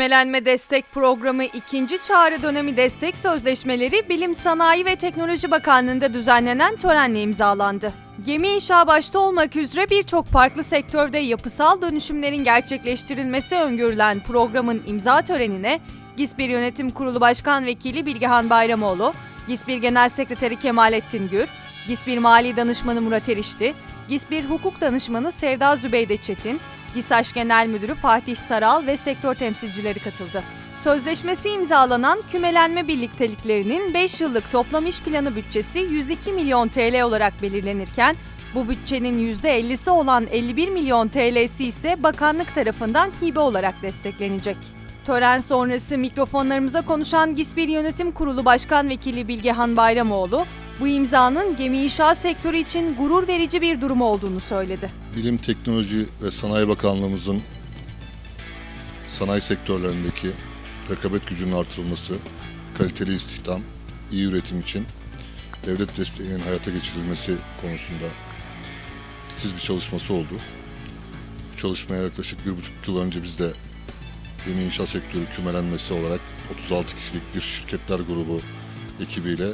Kümelenme Destek Programı 2. Çağrı Dönemi Destek Sözleşmeleri Bilim Sanayi ve Teknoloji Bakanlığı'nda düzenlenen törenle imzalandı. Gemi inşa başta olmak üzere birçok farklı sektörde yapısal dönüşümlerin gerçekleştirilmesi öngörülen programın imza törenine GİSPİR Yönetim Kurulu Başkan Vekili Bilgehan Bayramoğlu, GİSPİR Genel Sekreteri Kemalettin Gür, GİSPİR Mali Danışmanı Murat Erişti, GİSPİR Hukuk Danışmanı Sevda Zübeyde Çetin, GİSAŞ Genel Müdürü Fatih Saral ve sektör temsilcileri katıldı. Sözleşmesi imzalanan kümelenme birlikteliklerinin 5 yıllık toplam iş planı bütçesi 102 milyon TL olarak belirlenirken, bu bütçenin %50'si olan 51 milyon TL'si ise bakanlık tarafından hibe olarak desteklenecek. Tören sonrası mikrofonlarımıza konuşan GİSPİR Yönetim Kurulu Başkan Vekili Bilgehan Bayramoğlu, bu imzanın gemi inşaat sektörü için gurur verici bir durum olduğunu söyledi. Bilim, Teknoloji ve Sanayi Bakanlığımızın sanayi sektörlerindeki rekabet gücünün artırılması, kaliteli istihdam, iyi üretim için devlet desteğinin hayata geçirilmesi konusunda titiz bir çalışması oldu. Bu çalışmaya yaklaşık bir buçuk yıl önce biz de gemi inşaat sektörü kümelenmesi olarak 36 kişilik bir şirketler grubu ekibiyle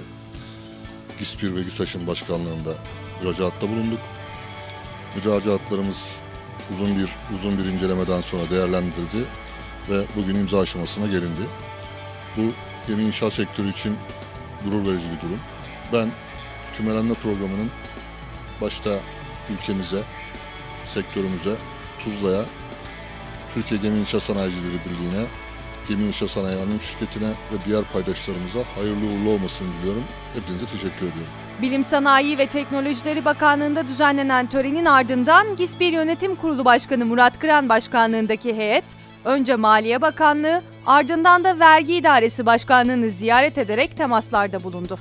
GİSPİR ve GİSAŞ'ın başkanlığında müracaatta bulunduk. Müracaatlarımız uzun bir uzun bir incelemeden sonra değerlendirildi ve bugün imza aşamasına gelindi. Bu gemi inşaat sektörü için gurur verici bir durum. Ben kümelenme programının başta ülkemize, sektörümüze, Tuzla'ya, Türkiye Gemi İnşaat Sanayicileri Birliği'ne, Gemi İnşaat Sanayi Şirketi'ne ve diğer paydaşlarımıza hayırlı uğurlu olmasını diliyorum. Hepinize teşekkür ediyorum. Bilim Sanayi ve Teknolojileri Bakanlığı'nda düzenlenen törenin ardından GİSPİR Yönetim Kurulu Başkanı Murat Kıran Başkanlığındaki heyet, önce Maliye Bakanlığı, ardından da Vergi İdaresi Başkanlığı'nı ziyaret ederek temaslarda bulundu.